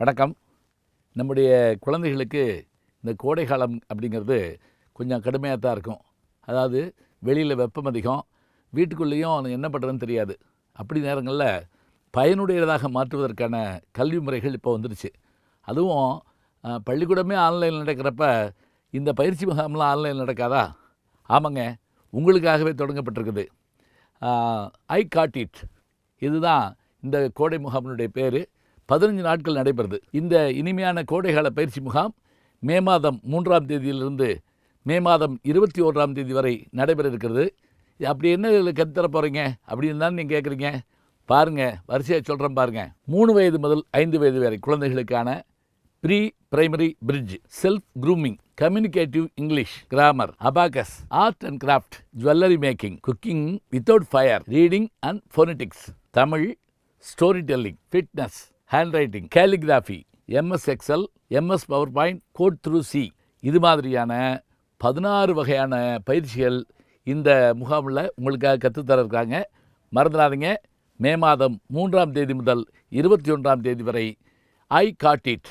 வணக்கம். நம்முடைய குழந்தைகளுக்கு இந்த கோடை காலம் அப்படிங்கிறது கொஞ்சம் கடுமையாக தான் இருக்கும். அதாவது வெளியில் வெப்பம் அதிகம் வீட்டுக்குள்ளேயும் என்ன பண்ணுறதுன்னு தெரியாது. அப்படி நேரங்களில் பயனுடையதாக மாற்றுவதற்கான கல்வி முறைகள் இப்போ வந்துருச்சு. அதுவும் பள்ளிக்கூடமே ஆன்லைனில் நடக்கிறப்ப இந்த பயிற்சி முகாம்லாம் ஆன்லைனில் நடக்காதா? ஆமாங்க உங்களுக்காகவே தொடங்கப்பட்டிருக்குது. I got it. இதுதான் இந்த கோடை முகாமினுடைய பேர். பதினஞ்சு நாட்கள் நடைபெறுது. இந்த இனிமையான கோடைகால பயிற்சி முகாம் மே மாதம் மூன்றாம் தேதியிலிருந்து மே மாதம் இருபத்தி ஓராம் தேதி வரை நடைபெற இருக்கிறது. அப்படி என்ன இதில் கற்றுத்தர போகிறீங்க அப்படின்னு தான் நீங்கள் கேட்குறீங்க பாருங்கள் வரிசையாக சொல்கிறேன் பாருங்கள் மூணு வயது முதல் ஐந்து வயது வரை குழந்தைகளுக்கான pre primary bridge self grooming communicative English grammar abacus art and craft jewellery making cooking without fire reading and phonetics Tamil story telling fitness hand writing calligraphy MS Excel MS power point code through C இது மாதிரியான பதினாறு வகையான பயிற்சிகள் இந்த முகாமில் உங்களுக்காக கற்றுத்தர இருக்காங்க மறந்துடாதீங்க. மே மாதம் மூன்றாம் தேதி முதல் இருபத்தி ஒன்றாம் தேதி வரை ஐ காட் இட்